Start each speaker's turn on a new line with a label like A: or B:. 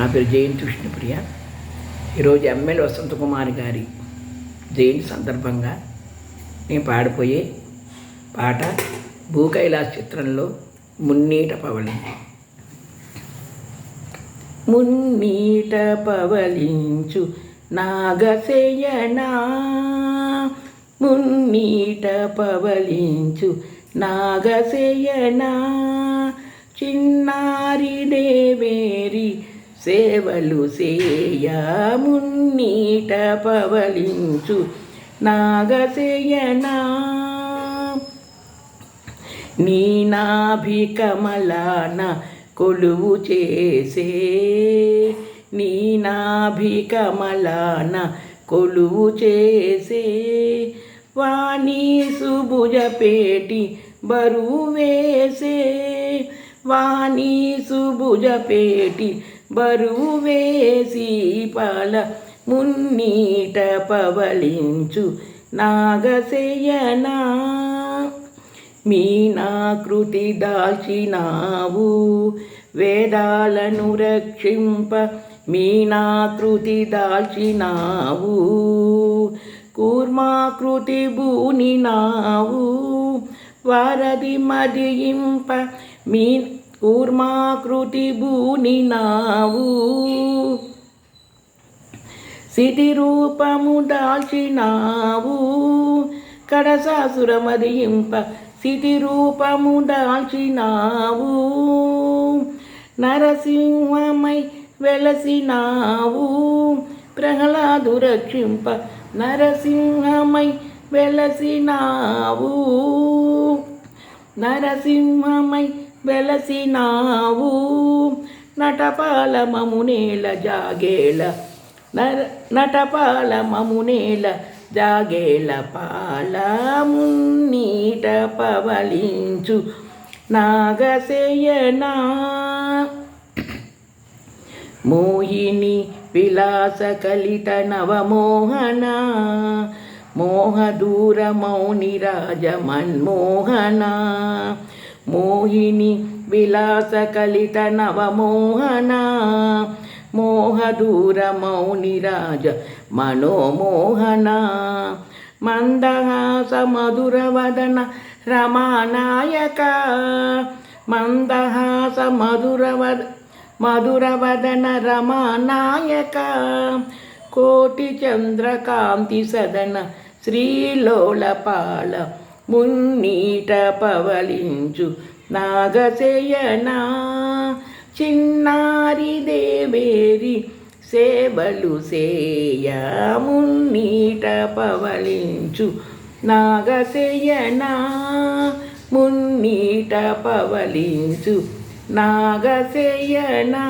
A: నా పేరు జయంతి విష్ణుప్రియ. ఈరోజు ఎమ్మెల్యే వసంత కుమార్ గారి జయంతి సందర్భంగా నేను పాడిపోయే పాట భూకైలాస్ చిత్రంలో మున్నీట పవలించి మున్నీట పవలించు నాగశయనా. మున్నీట పవలించు నాగశయనా. చిన్నారి దేవేరి సేవలు సేయమున్నీట పవలించు నాగశయనా నీ నాభికమలాన కొలువు చేసే నీ నాభికమలాన కొలువు చేసే వాణి సుభుజపేటి బరువు వేసే వాణి సుభుజపేటి బరువు వేసి పాల మున్నీట పవలించు నాగశయనా. మీనాకృతి దాల్చినావు వేదాలను రక్షింప మీనాకృతి దాల్చినావు. కూర్మాకృతి భూనినావు వరది మదియింప మీ కూర్మాకృతి భూని నావు సిటి రూపము దాల్చినావు. కడసాసురమదింప సిటి రూపము దాల్చినావు. నరసింహమై వెలసినావు. ప్రహ్లాదు రక్షింప నరసింహమై వెలసినావు. నరసింహమై వెలసినావు. నటపాల మమునేల జాగేళ. నర నటపాల మమునేల జాగేల పాల మున్నీట పవలించు. నాగశయనా మోహిని విలాస కలిత నవమోహన. మోహదూర మౌని రాజ మన్మోహనా. మోహిని విలాస కలిత నవమోహన. మోహదూర మౌని రాజ మనోమోహన. మందహాస మధుర వదన రమానాయక. మందహాస మధుర వద మధుర వదన రమానాయక. కోటి చంద్రకాంతి సదన శ్రీలోలపాల మున్నీట పవలించు నాగశయనా. చిన్నారి దేవేరి సేవలు సేయ మున్నీట పవలించు నాగశయనా. మున్నీట పవలించు నాగశయనా.